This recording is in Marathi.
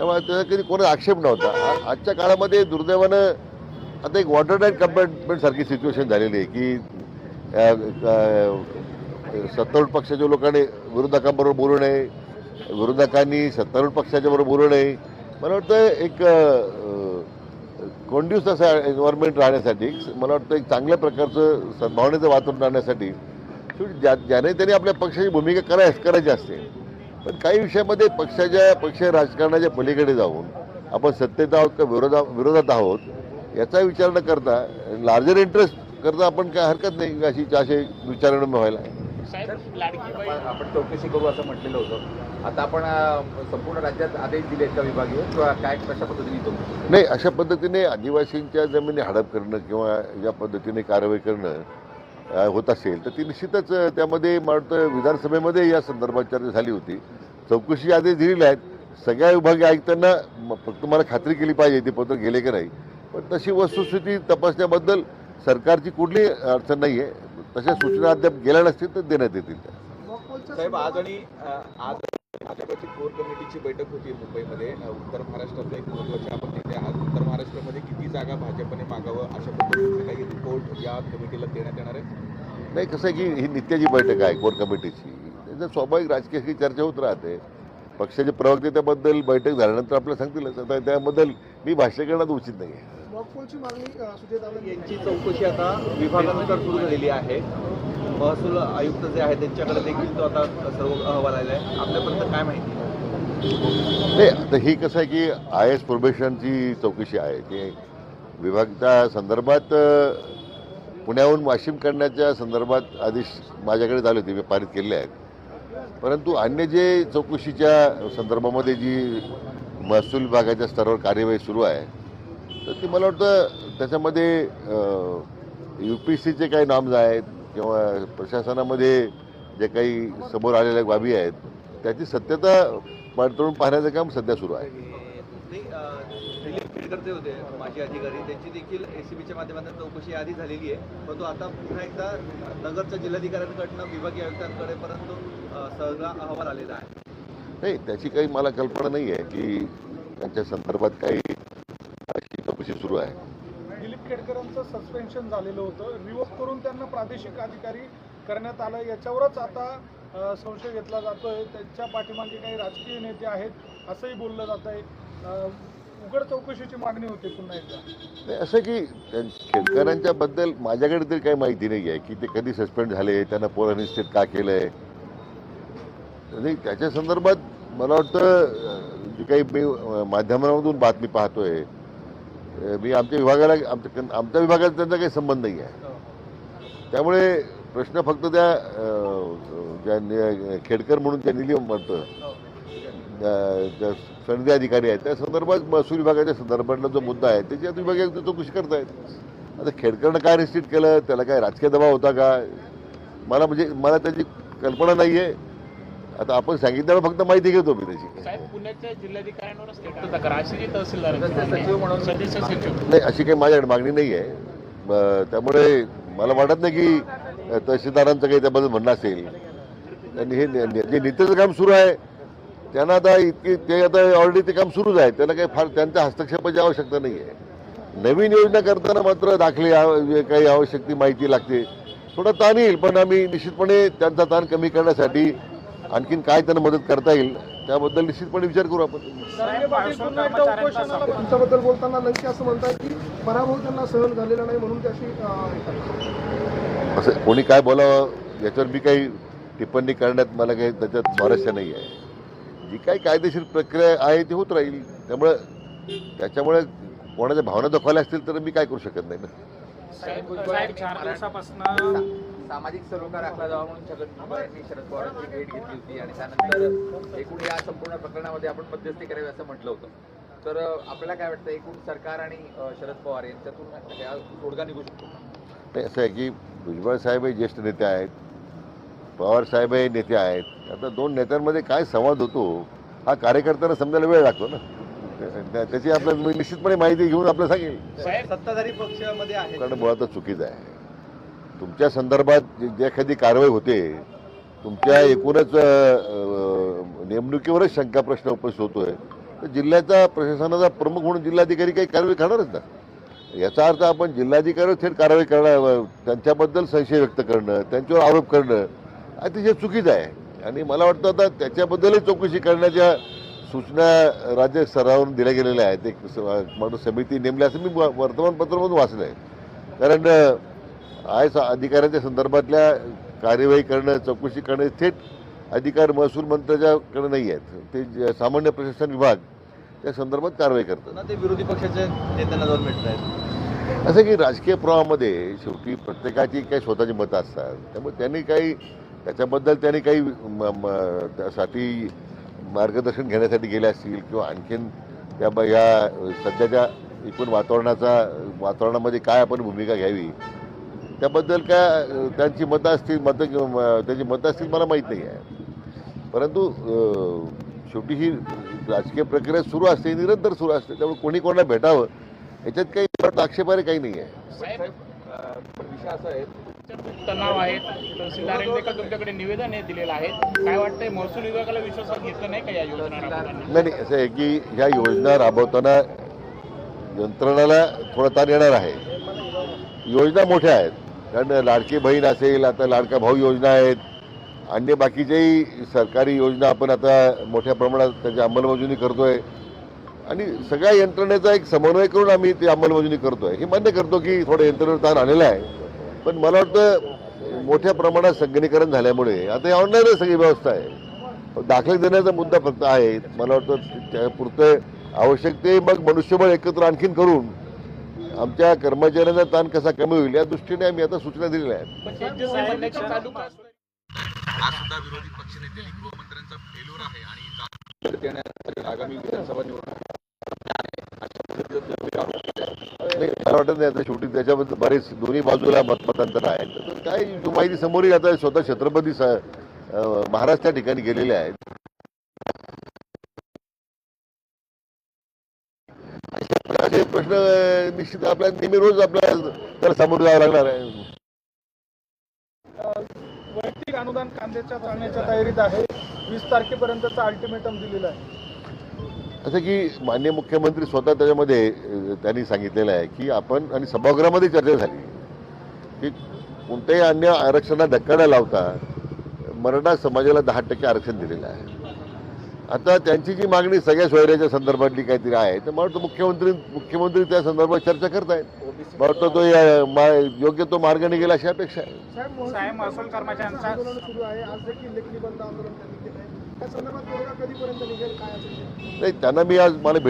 त्यामुळे त्याचा कधी कोणाचा आक्षेप नव्हता. आजच्या काळामध्ये दुर्दैवानं आता एक वॉटर डाईट कंपार्टमेंट सारखी सिच्युएशन झालेली आहे की सत्तारूढ पक्षाच्या लोकांनी विरोधकांबरोबर बोलू नये विरोधकांनी सत्तारूढ पक्षाच्या बरोबर बोलू नये. मला वाटतं एक कोंड्यूस असा एन्व्हायरमेंट राहण्यासाठी मला वाटतं एक चांगल्या प्रकारचं सद्भावनेचं वातावरण राहण्यासाठी शेवटी ज्या ज्याने त्याने आपल्या पक्षाची भूमिका कराय करायची असते. पण काही विषयामध्ये पक्षाच्या पक्ष राजकारणाच्या पलीकडे जाऊन आपण सत्तेत आहोत का विरोधा विरोधात आहोत याचा विचार न करता लार्जर इंटरेस्ट करता आपण काय हरकत नाही अशी असे विचारणं व्हायला. आपण चौकशी करू असं म्हटलेलं होतं. आता आपण संपूर्ण राज्यात आदेश दिले का विभागीय? किंवा काय कशा पद्धतीने चौकशी नाही अशा पद्धतीने आदिवासींच्या जमिनी हडप करणं किंवा या पद्धतीने कारवाई करणं होत असेल तर ती निश्चितच त्यामध्ये मला वाटतं विधानसभेमध्ये या संदर्भात चर्चा झाली होती. चौकशी आदेश दिलेले आहेत. सगळ्या विभागीय आयुक्तांना फक्त मला खात्री केली पाहिजे ते पत्र गेले की नाही. पण तशी वस्तुस्थिती तपासण्याबद्दल सरकारची कुठली अडचण नाही आहे तशा सूचना अद्याप गेल्या नसतील तर देण्यात येतील. साहेब आज आणि आज भाजपची कोर कमिटीची बैठक होती मुंबईमध्ये. उत्तर महाराष्ट्रातले एक महत्त्वाचे आपण नेते आहात उत्तर महाराष्ट्रामध्ये किती जागा भाजपने मागावं अशा पद्धतीचे काही रिपोर्ट या कमिटीला देण्यात येणार आहे? नाही कसं आहे की ही नित्याची बैठक आहे कोर कमिटीची. त्याच्यात स्वाभाविक राजकीय चर्चा होत राहते. पक्षाचे प्रवक्ते त्याबद्दल बैठक झाल्यानंतर आपल्याला सांगतीलच आता त्याबद्दल मी भाष्य करण्यात उचित नाही आहे यांची चौकशी आता विभागानुसार सुरू झालेली आहे. महसूल आयुक्त जे आहेत त्यांच्याकडे देखील तो आता सर्व अहवाल आलेला आहे. आपल्यापर्यंत काय माहिती? नाही आता ही कसं आहे की आय एस प्रोबेशनची चौकशी आहे. ते विभागाच्या संदर्भात पुण्याहून वाशिम करण्याच्या संदर्भात आदेश माझ्याकडे झाले होते मी पारित केले आहेत. परंतु अन्य जे चौकशीच्या संदर्भामध्ये जी महसूल विभागाच्या स्तरावर कार्यवाही सुरू आहे तर ती मला वाटतं त्याच्यामध्ये यू पी सीचे काही नाम्स आहेत किंवा प्रशासनामध्ये जे काही समोर आलेल्या बाबी आहेत त्याची सत्यता पडतळून पाहण्याचं काम सध्या सुरू आहे. होते माजी अधिकारी. त्यांची देखील एसीबीच्या माध्यमातून चौकशी आधी झालेली आहे. परंतु आता पुन्हा एकदा नगरच्या जिल्हाधिकाऱ्यांकडनं विभागीय आयुक्तांकडे परंतु सगळा अहवाल आलेला आहे. नाही त्याची काही मला कल्पना नाही आहे की त्यांच्या संदर्भात काही अशी चौकशी सुरू आहे. दिलीप केडकरांचं सस्पेन्शन झालेलं होतं. रिवोक करून त्यांना प्रादेशिक अधिकारी करण्यात आलं याच्यावरच आता संशय घेतला जातोय. त्यांच्या पाठीमागे काही राजकीय नेते आहेत असंही बोललं जात आहे उघड चौकशीची मागणी होती पुन्हा एकदा. नाही असं की त्या खेळकरांच्या बद्दल माझ्याकडे तरी काही माहिती नाही आहे की ते कधी सस्पेंड झाले त्यांना पोरानिस्टेट का केलं आहे नाही त्याच्या संदर्भात मला वाटतं जी काही मी माध्यमांमधून बातमी पाहतोय मी आमच्या विभागाला आमच्या आमच्या विभागात त्यांचा काही संबंध नाही आहे. त्यामुळे प्रश्न फक्त त्या ज्या खेडकर म्हणून त्या निलिम म्हणतं ज्या सनदी अधिकारी आहेत. त्या संदर्भात महसूल विभागाच्या संदर्भातला जो मुद्दा आहे त्याची आता आयुक्त चौकशी करतायत. आता खेडकरनं काय रिस्ट्रिक्ट केलं त्याला काय राजकीय दबाव होता का? मला म्हणजे मला त्याची कल्पना नाही आहे आता आपण सांगितल्यावर फक्त माहिती घेतो मी त्याची. साहेब पुण्याच्या जिल्हाधिकाऱ्यांवरच थेट तक्रार अशी जी तहसीलदार सदस्य सचिव म्हणून- सदस्य सचिव नाही अशी काही माझ्याकडे मागणी नाही आहे. त्यामुळे मला वाटत नाही की अ, तहसीलदारांचं काही त्याबद्दल म्हणणं असेल. आणि हे नि- नि- जे नीतीचं काम सुरू आहे त्यांना आता इतकी ते आता ऑलरेडी ते काम सुरूच आहे. त्याला काही फार त्यांच्या हस्तक्षेपाची आवश्यकता नाही आहे. नवीन योजना करताना मात्र दाखले आव- जे काही आवश्यक ती माहिती लागते. थोडा ताण येईल पण आम्ही निश्चितपणे त्यांचा ताण कमी करण्यासाठी आणखीन काय त्यांना मदत करता येईल त्याबद्दल निश्चितपणे विचार करू आपण. तुमच्याबद्दल बोलताना लंके असं म्हणतात की पराभव त्यांना सहन झालेला नाही म्हणून त्याशी असं कोणी काय बोलावं याच्यावर मी काही टिप्पणी करण्यात मला काही त्याच्यात स्वारस्य नाही आहे. जी काही कायदेशीर प्रक्रिया आहे ती होत राहील. त्यामुळं त्याच्यामुळे कोणाच्या भावना दुखावल्या असतील तर मी काय करू शकत नाही ना. सामाजिक सरोकार राखला जावा म्हणून छगन भुजबळ यांनी शरद पवारांची भेट घेतली होती आणि त्यानंतर एकूण या संपूर्ण प्रकरणामध्ये आपण मध्यस्थी करावी असं म्हटलं होतं. तर आपल्याला काय वाटतं एकूण सरकार आणि शरद पवार यांच्यातून तोडगा निघू शकतो नाही असं आहे की भुजबळ साहेब हे ज्येष्ठ नेते आहेत पवार साहेब हे नेते आहेत. आता दोन नेत्यांमध्ये काय संवाद होतो हा कार्यकर्त्यांना समजायला वेळ लागतो ना. त्या- त्याची आपल्याला निश्चितपणे माहिती घेऊन आपल्याला सांगेल. सत्ताधारी पक्षामध्ये आहे कारण मुळातच चुकीचं आहे. तुमच्या संदर्भात जे एखादी कारवाई होते तुमच्या एकूणच नेमणुकीवरच शंका प्रश्न उपस्थित होतोय. तर जिल्ह्याचा प्रशासनाचा प्रमुख म्हणून जिल्हाधिकारी काही कारवाई करणारच ना? याचा अर्थ आपण जिल्हाधिकारी थेट कारवाई करणं त्यांच्याबद्दल संशय व्यक्त करणं त्यांच्यावर आरोप करणं अतिशय चुकीचं आहे. आणि मला वाटतं आता त्याच्याबद्दलही चौकशी करण्याच्या सूचना राज्य स्तरावरून दिल्या गेलेल्या आहेत. एक माणूस समिती नेमल्या असं मी व- वर्तमानपत्रामधून वाचलं आहे कारण आय स अधिकाऱ्यांच्या संदर्भातल्या कार्यवाही करणं चौकशी करणं थेट अधिकार महसूल मंत्र्याच्याकडे नाही आहेत. ते सामान्य प्रशासन विभाग त्या संदर्भात कारवाई करतात. ना ते विरोधी पक्षाच्या नेत्यांना जाऊन भेटत आहेत असं की राजकीय प्रवाहामध्ये शेवटी प्रत्येकाची काही स्वतःची मतं असतात. त्यामुळे त्यांनी काही त्याच्याबद्दल त्यांनी काही त्यासाठी मार्गदर्शन घेण्यासाठी गेले असतील किंवा आणखीन त्या ब- या सध्याच्या एकूण वातावरणाचा वातावरणामध्ये काय आपण भूमिका घ्यावी त्याबद्दल काय त्यांची मतं असतील मतं त्यांची मतं असतील मला माहीत नाही आहे. परंतु शेवटी ही राजकीय प्रक्रिया सुरू असते निरंतर सुरू असते त्यामुळे कोणी कोणाला भेटावं याच्यात काही वाटतं आक्षेपार्ह काही नाही आहे. तणाव आहेत तहसीलदारांनी देखील तुमच्याकडे निवेदन हे दिलेलं आहे? काय वाटतंय महसूल विभागाला विश्वासात घेतलं नाही का या योजना नाही असं आहे की ह्या योजना राबवताना यंत्रणाला थोडा ताण येणार आहे. योजना मोठ्या आहेत. कारण लाडकी बहीण असेल आता लाडका भाऊ योजना आहेत. अन्य बाकीच्याही सरकारी योजना आपण आता मोठ्या प्रमाणात त्याची अंमलबजावणी आहे आणि सगळ्या यंत्रणेचा एक समन्वय करून आम्ही ती अंमलबजावणी आहे हे मान्य करतो की थोडं यंत्रणेवर ताण आलेला आहे. पण मला वाटतं मोठ्या प्रमाणात संगणीकरण झाल्यामुळे आता ऑनलाईनच सगळी व्यवस्था आहे. दाखले देण्याचा मुद्दा फक्त आहे. मला वाटतं त्यापुरतं आवश्यक ते मग मनुष्यबळ एकत्र आणखीन करून आमच्या कर्मचाऱ्यांचा ताण कसा कमी होईल या दृष्टीने आम्ही आता सूचना दिलेल्या आहेत. पण त्यांचे संबंधाचे चालू का हा सुद्धा विरोधी पक्षनेते गृहमंत्र्यांचा फेल्युअर आहे आणि येण्यासाठी आगामी विधानसभा निवडणूक नाही, मला वाटत नाही आता शेवटी त्याच्याबद्दल बरेच दोन्ही बाजूला मत मतांतर आहे तर काय माहिती समोर येईल आता स्वतः छत्रपती महाराज त्या ठिकाणी गेलेले आहेत. प्रश्न निश्चित आपल्याला नेहमी रोज आपल्याला त्याला सामोरं जावं लागणार आहे. वैयक्तिक अनुदान कांद्याच्या चालण्याच्या तयारीत आहे. वीस तारखेपर्यंतचा अल्टिमेटम दिलेला आहे. असं की मान्य मुख्यमंत्री स्वतः त्याच्यामध्ये त्यांनी सांगितलेलं आहे की आपण आणि सभागृहामध्ये चर्चा झाली. की कोणत्याही अन्य आरक्षणाला धक्का न लावता मराठा समाजाला दहा टक्के आरक्षण दिलेलं आहे. आता त्यांची जी मागणी सगळ्या सोयऱ्याच्या संदर्भातली काहीतरी आहे तर मला वाटतं मुख्यमंत्री मुख्यमंत्री त्या संदर्भात चर्चा करतायत. मला वाटतं तो या- मा- योग्य तो मार्ग निघेल अशी अपेक्षा आहे. साहेब महसूल कर्मचाऱ्यांचा आंदोलन सुरू आहे. आज देखील लेखणी बंद आंदोलन त्यांनी केलं आहे त्या संदर्भात तोडगा कधीपर्यंत निघेल? काय असेल नाही त्यांना मी आज मला भेट